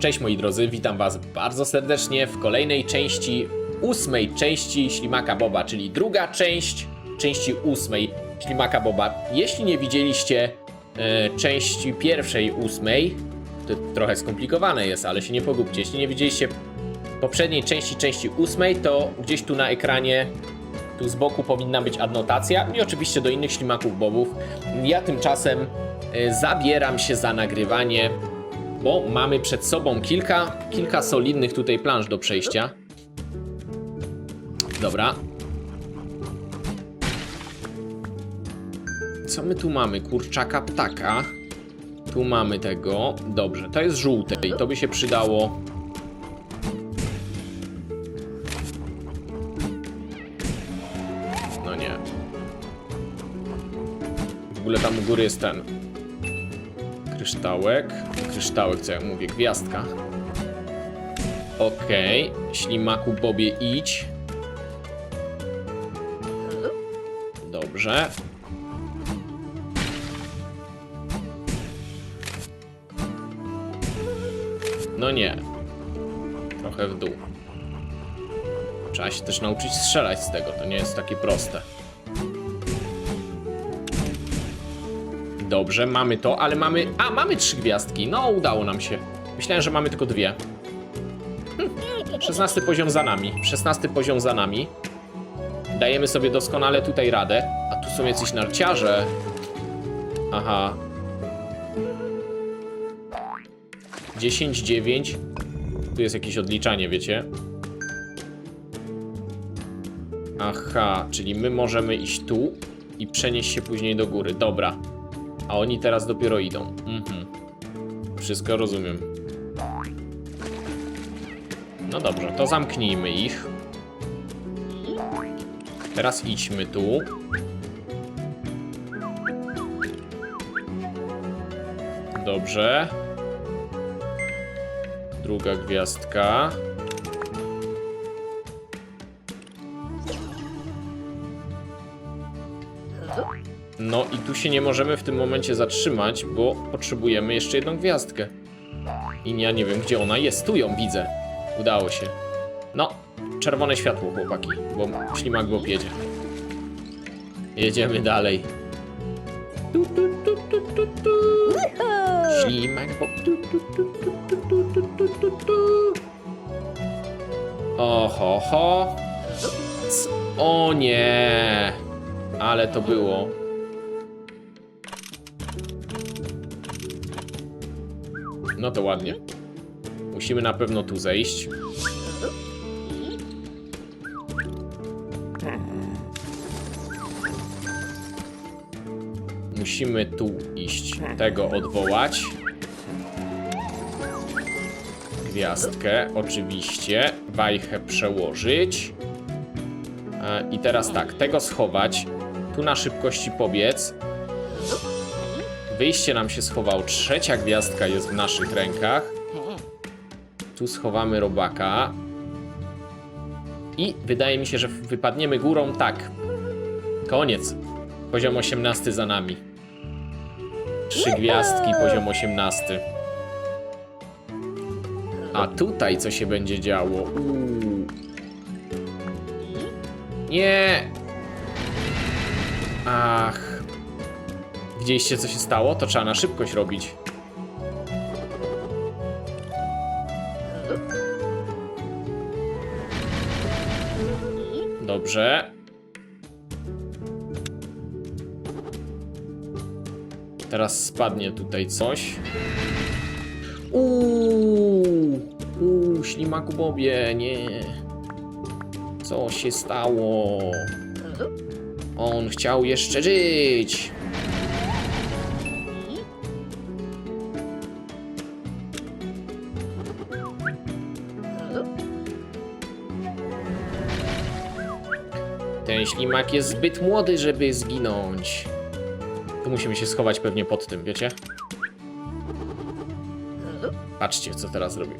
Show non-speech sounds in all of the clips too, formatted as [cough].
Cześć moi drodzy, witam was bardzo serdecznie w kolejnej części, ósmej części Ślimaka Boba, czyli druga część części ósmej Ślimaka Boba. Jeśli nie widzieliście e, części pierwszej, ósmej, to trochę skomplikowane jest, ale się nie pogubcie. Jeśli nie widzieliście poprzedniej części, części ósmej, to gdzieś tu na ekranie tu z boku powinna być adnotacja i oczywiście do innych ślimaków bobów. Ja tymczasem e, zabieram się za nagrywanie, bo mamy przed sobą kilka, kilka solidnych tutaj planż do przejścia. Dobra. Co my tu mamy? Kurczaka ptaka. Tu mamy tego. Dobrze, to jest żółte i to by się przydało No nie. W ogóle tam u góry jest ten. Kryształek. Kryształek, co ja mówię, gwiazdka. Okej. Ślimaku Bobie idź. Dobrze. No nie. Trochę w dół. Trzeba się też nauczyć strzelać z tego, to nie jest takie proste. Dobrze, mamy to, ale mamy... A, mamy trzy gwiazdki, no udało nam się. Myślałem, że mamy tylko dwie. Hm. 16 poziom za nami, 16 poziom za nami. Dajemy sobie doskonale tutaj radę. A tu są jacyś narciarze. Aha. 10, 9. Tu jest jakieś odliczanie, wiecie? Aha, czyli my możemy iść tu i przenieść się później do góry. Dobra. A oni teraz dopiero idą. Mhm. Wszystko rozumiem. No dobrze, to zamknijmy ich. Teraz idźmy tu. Dobrze. Druga gwiazdka. No i tu się nie możemy w tym momencie zatrzymać, bo potrzebujemy jeszcze jedną gwiazdkę. I ja nie wiem, gdzie ona jest. Tu ją widzę. Udało się. No, czerwone światło, chłopaki, bo ślimak Bob jedzie. Jedziemy dalej. Tu, tu, tu, tu, tu, tu. Ślimak Bob. Tu, tu, tu, tu, tu, tu, tu, tu, tu. Oho, ho. O nie. Ale to było. No to ładnie. Musimy na pewno tu zejść. Musimy tu iść. Tego odwołać. Gwiazdkę, oczywiście. Wajchę przełożyć. E, I teraz tak, tego schować. Tu na szybkości pobiec. Wyjście nam się schowało. Trzecia gwiazdka jest w naszych rękach. Tu schowamy robaka. I wydaje mi się, że wypadniemy górą. Tak. Koniec. Poziom 18 za nami. Trzy gwiazdki, poziom 18. A tutaj co się będzie działo? Uuu. Nie! Ach. Widzieliście co się stało? To trzeba na szybkość robić. Dobrze. Teraz spadnie tutaj coś. Uuu, uuu, ślimaku Bobie, nie. Co się stało? On chciał jeszcze żyć. Ten ślimak jest zbyt młody, żeby zginąć. Tu musimy się schować pewnie pod tym, wiecie? Patrzcie, co teraz robię.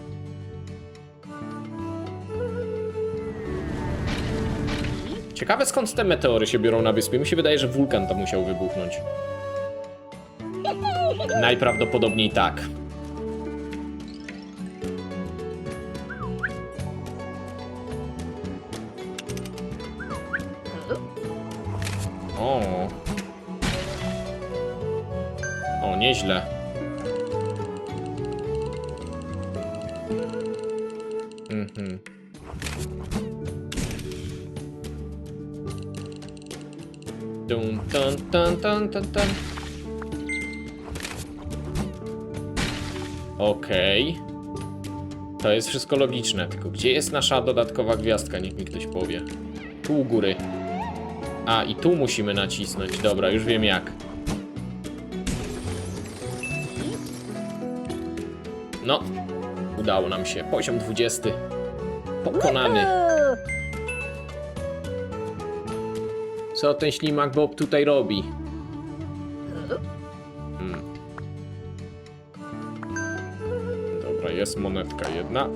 Ciekawe skąd te meteory się biorą na wyspie. Mi się wydaje, że wulkan tam musiał wybuchnąć. Najprawdopodobniej tak. Mhm. Dun, dun, dun, dun, dun, dun. Okej. To jest wszystko logiczne, tylko gdzie jest nasza dodatkowa gwiazdka? Niech mi ktoś powie. Tu u góry. A, i tu musimy nacisnąć. Dobra, już wiem jak. No, udało nam się. Poziom 20. Pokonany. Co ten ślimak Bob tutaj robi? Hmm. Dobra, jest monetka jedna.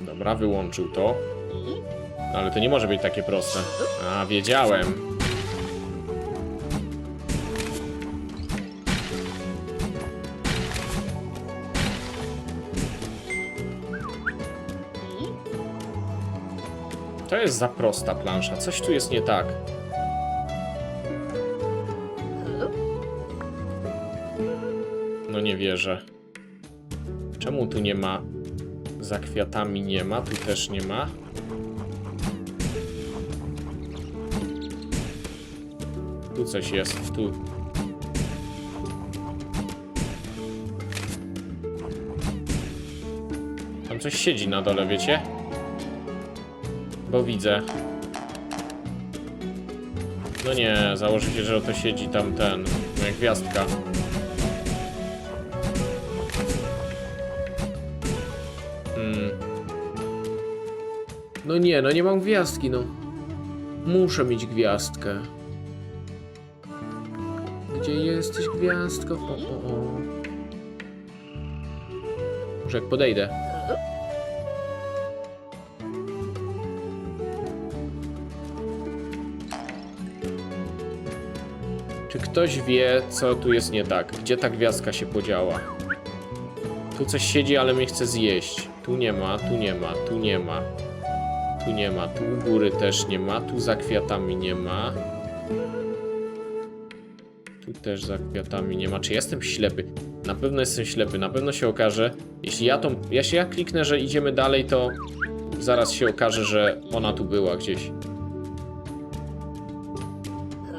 Dobra, wyłączył to. Ale to nie może być takie proste. A, wiedziałem. Jest za prosta plansza. Coś tu jest nie tak. No nie wierzę. Czemu tu nie ma? Za kwiatami nie ma, tu też nie ma. Tu coś jest, tu. Tam coś siedzi na dole, wiecie? Bo widzę. No nie, założę się, że oto siedzi tam ten, moja gwiazdka. Hmm. No nie, no nie mam gwiazdki, no. Muszę mieć gwiazdkę. Gdzie jesteś, gwiazdko? O, o, o. Może jak podejdę. Ktoś wie, co tu jest nie tak? Gdzie ta gwiazdka się podziała? Tu coś siedzi, ale mnie chce zjeść. Tu nie ma, tu nie ma, tu nie ma. Tu nie ma, tu u góry też nie ma, tu za kwiatami nie ma. Tu też za kwiatami nie ma. Czy jestem ślepy? Na pewno jestem ślepy, na pewno się okaże. Jeśli ja tą. Jeśli ja kliknę, że idziemy dalej, to zaraz się okaże, że ona tu była gdzieś.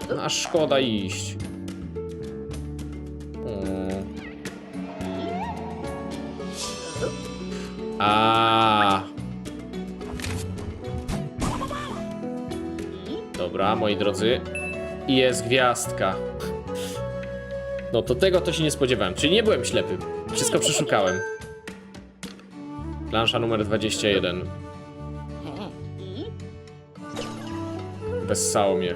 No, aż szkoda iść. A. Dobra, moi drodzy. I jest gwiazdka. No to tego to się nie spodziewałem. Czyli nie byłem ślepy. Wszystko przeszukałem. Plansza numer 21. Wessało mnie.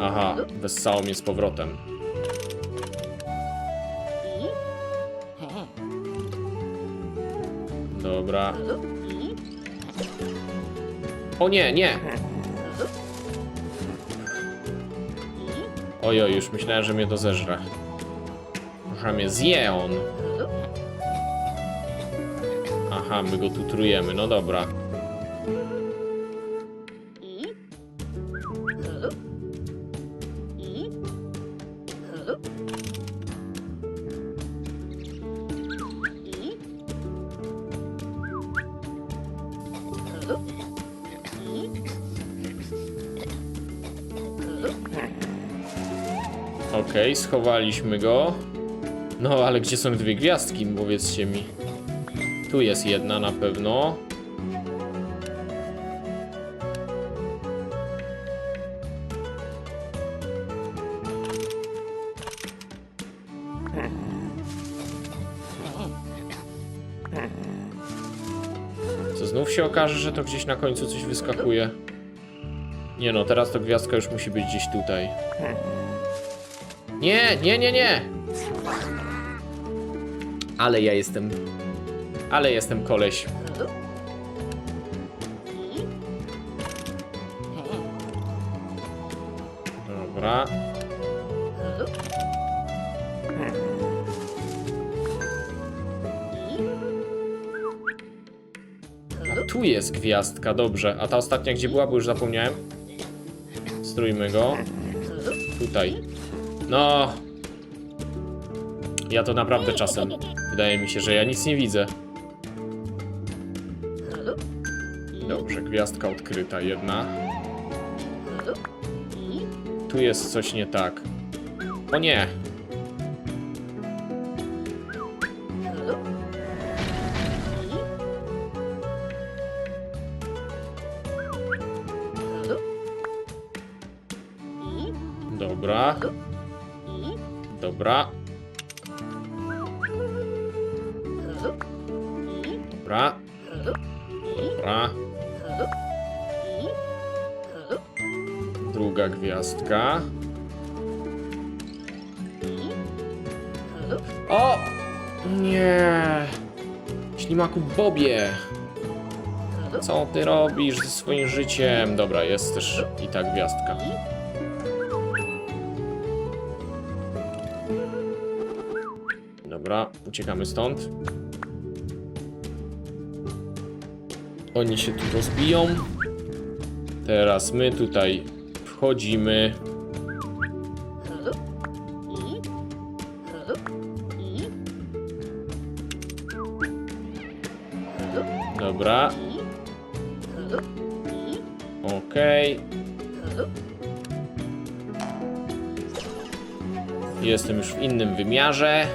Aha, wessało mnie z powrotem. Dobra. O nie, nie! Ojoj, już myślałem, że mnie to zeżre. Może mnie zje on. Aha, my go tu trujemy, no dobra. Schowaliśmy go. No, ale gdzie są dwie gwiazdki, powiedzcie mi. Tu jest jedna na pewno. Co znów się okaże, że to gdzieś na końcu coś wyskakuje? Nie no, teraz to gwiazdka już musi być gdzieś tutaj. Nie, nie, nie, nie! Ale ja jestem. Ale jestem koleś. Dobra. A tu jest gwiazdka, dobrze. A ta ostatnia gdzie była, bo już zapomniałem? Strójmy go. Tutaj. No. Ja to naprawdę czasem. Wydaje mi się, że ja nic nie widzę. Dobrze, gwiazdka odkryta jedna. Tu jest coś nie tak. O nie! Dobra. Dobra. Dobra. Dobra. Druga gwiazdka. O! Nie! Ślimaku Bobie! Co ty robisz ze swoim życiem? Dobra, jest też i ta gwiazdka. Dobra, uciekamy stąd. Oni się tu rozbiją. Teraz my tutaj wchodzimy. Wymiarze.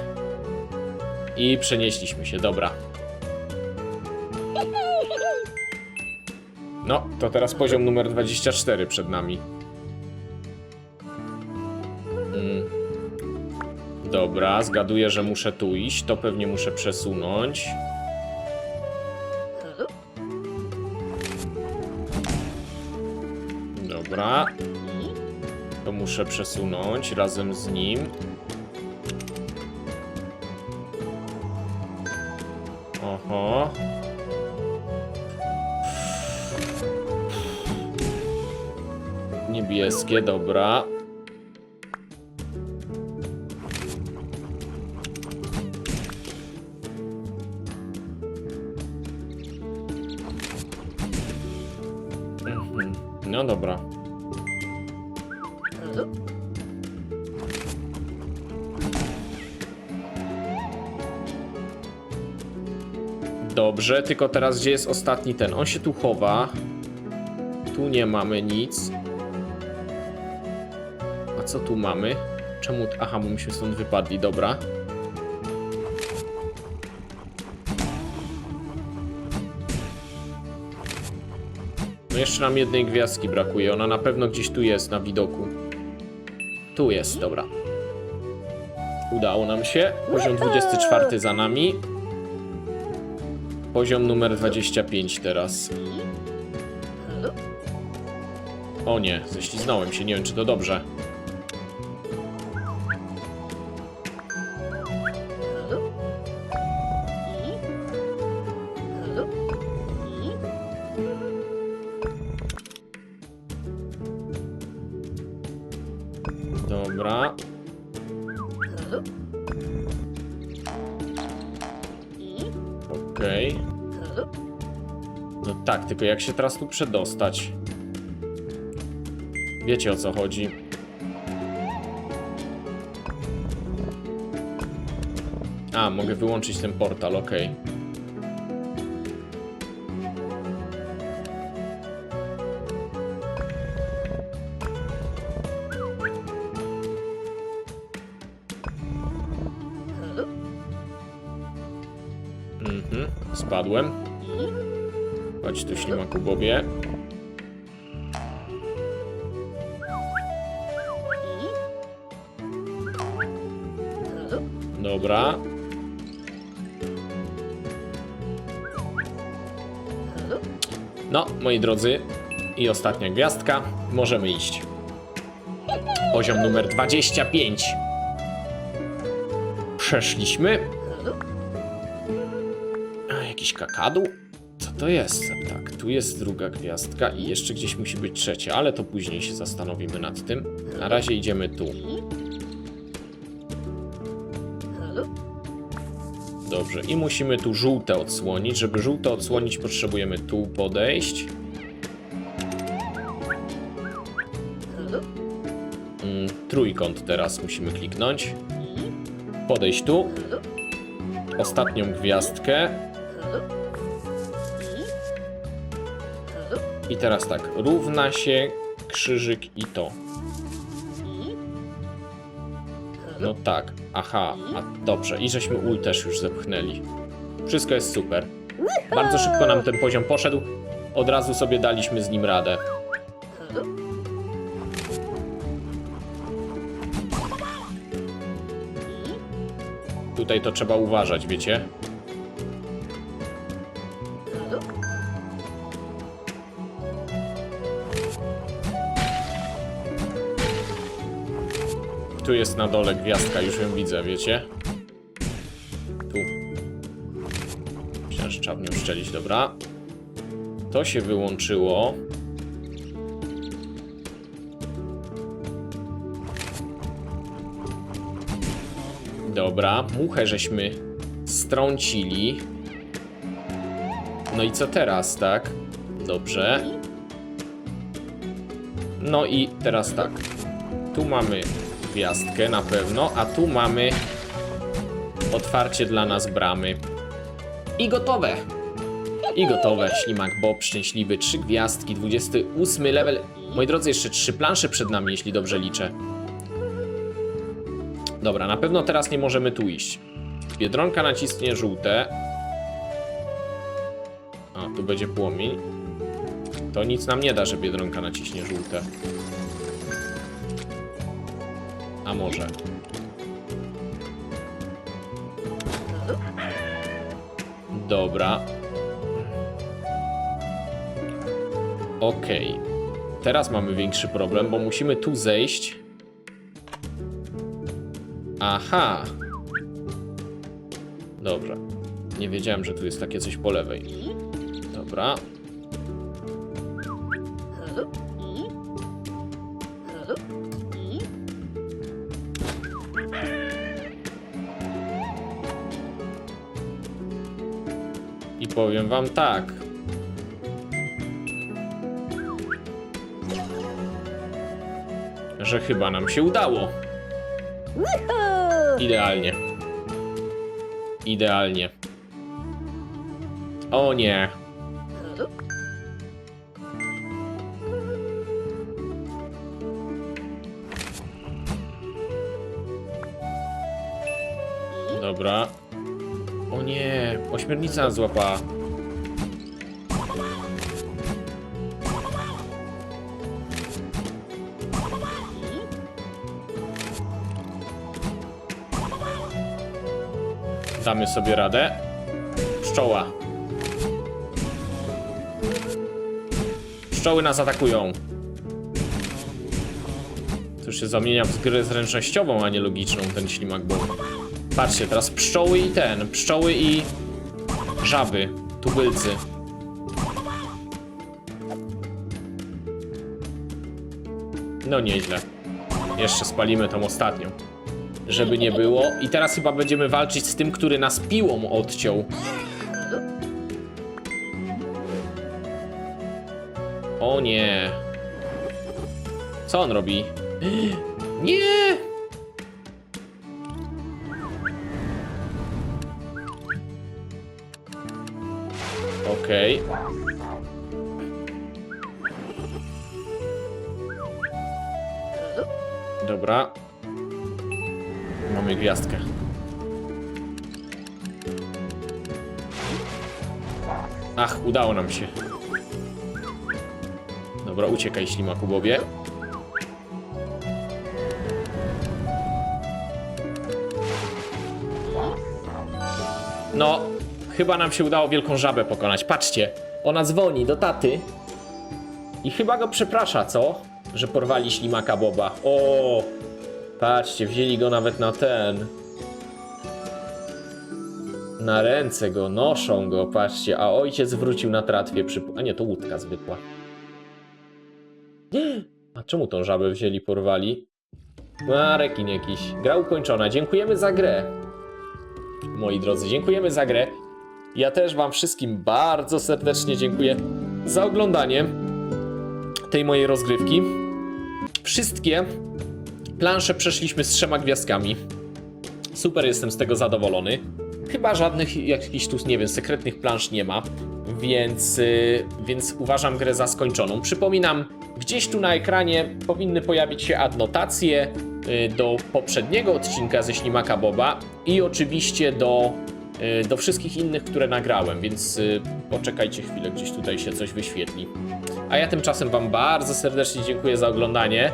I przenieśliśmy się, dobra. No, to teraz poziom numer 24 przed nami. Mm. Dobra, zgaduję, że muszę tu iść. To pewnie muszę przesunąć. Dobra. To muszę przesunąć razem z nim. Niebieskie, dobra. Mhm. No dobra. Dobrze, tylko teraz gdzie jest ostatni ten? On się tu chowa. Tu nie mamy nic. Co tu mamy? Czemu... Aha, bo myśmy stąd wypadli, dobra. No jeszcze nam jednej gwiazdki brakuje. Ona na pewno gdzieś tu jest na widoku. Tu jest, dobra. Udało nam się. Poziom 24 za nami. Poziom numer 25 teraz. O nie, ześliznąłem się, nie wiem czy to dobrze. No tak, tylko jak się teraz tu przedostać? Wiecie o co chodzi. A, mogę wyłączyć ten portal, okej. Mhm, spadłem. Chodź tu, ślimaku Bobie. Dobra. No, moi drodzy, i ostatnia gwiazdka. Możemy iść. Poziom numer 25. Przeszliśmy. A, jakiś kakadu? To jest? Tak, tu jest druga gwiazdka i jeszcze gdzieś musi być trzecia, ale to później się zastanowimy nad tym. Na razie idziemy tu. Dobrze, i musimy tu żółte odsłonić. Żeby żółte odsłonić, potrzebujemy tu podejść. Mm, trójkąt teraz musimy kliknąć. podejść tu. Ostatnią gwiazdkę. I teraz tak, równa się krzyżyk i to. No tak, aha, a dobrze. I żeśmy ul też już zepchnęli. Wszystko jest super. Bardzo szybko nam ten poziom poszedł. Od razu sobie daliśmy z nim radę. Tutaj to trzeba uważać, wiecie? Tu jest na dole gwiazdka, już ją widzę, wiecie? Tu. Myślałem, trzeba w nią szczelić, dobra. To się wyłączyło. Dobra, muchę żeśmy strącili. No i co teraz, tak? Dobrze. No i teraz tak. Tu mamy gwiazdkę na pewno, a tu mamy otwarcie dla nas bramy. I gotowe! I gotowe, ślimak Bob, szczęśliwy, trzy gwiazdki, 28 level. Moi drodzy, jeszcze trzy plansze przed nami, jeśli dobrze liczę. Dobra, na pewno teraz nie możemy tu iść. Biedronka naciśnie żółte. A, tu będzie płomień. To nic nam nie da, że Biedronka naciśnie żółte. A może. Dobra. Okej. Teraz mamy większy problem, bo musimy tu zejść. Aha. Dobrze. Nie wiedziałem, że tu jest takie coś po lewej. Dobra. Powiem wam tak. Że chyba nam się udało. Idealnie. Idealnie. O nie. Dobra. Nie, ośmiornica nas złapała. Damy sobie radę. Pszczoła. Pszczoły nas atakują. To już się zamienia w grę zręcznościową, a nie logiczną, ten ślimak, bo... Patrzcie, teraz pszczoły i ten, pszczoły i... Żaby, tubylcy. No nieźle. Jeszcze spalimy tą ostatnią. Żeby nie było. I teraz chyba będziemy walczyć z tym, który nas piłą odciął. O nie. Co on robi? [gasps] Nie! Okej. Dobra. Mamy gwiazdkę. Ach, udało nam się. Dobra, uciekaj ślimaku Bobie. No, chyba nam się udało wielką żabę pokonać. Patrzcie, ona dzwoni do taty i chyba go przeprasza, co? Że porwali ślimaka Boba. O, patrzcie, wzięli go nawet na ten. Na ręce go, noszą go, patrzcie, a ojciec wrócił na tratwie przy... A nie, to łódka zwykła. [gasps] A czemu tą żabę wzięli, porwali? A, rekin jakiś. Gra ukończona. Dziękujemy za grę. Moi drodzy, dziękujemy za grę. Ja też wam wszystkim bardzo serdecznie dziękuję za oglądanie tej mojej rozgrywki. Wszystkie plansze przeszliśmy z trzema gwiazdkami. Super, jestem z tego zadowolony. Chyba żadnych jakichś tu, nie wiem, sekretnych plansz nie ma, więc, y, więc uważam grę za skończoną. Przypominam, gdzieś tu na ekranie powinny pojawić się adnotacje y, do poprzedniego odcinka ze Ślimaka Boba i oczywiście do, do wszystkich innych, które nagrałem, więc y, poczekajcie chwilę, gdzieś tutaj się coś wyświetli. A ja tymczasem Wam bardzo serdecznie dziękuję za oglądanie.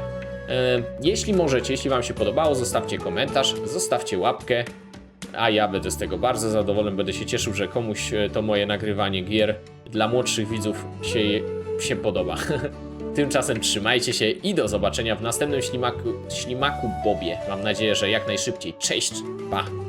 E, Jeśli możecie, jeśli Wam się podobało, zostawcie komentarz, zostawcie łapkę, a ja będę z tego bardzo zadowolony. Będę się cieszył, że komuś e, to moje nagrywanie gier dla młodszych widzów się, się podoba. [laughs] Tymczasem trzymajcie się i do zobaczenia w następnym ślimaku, ślimaku Bobie. Mam nadzieję, że jak najszybciej. Cześć, pa!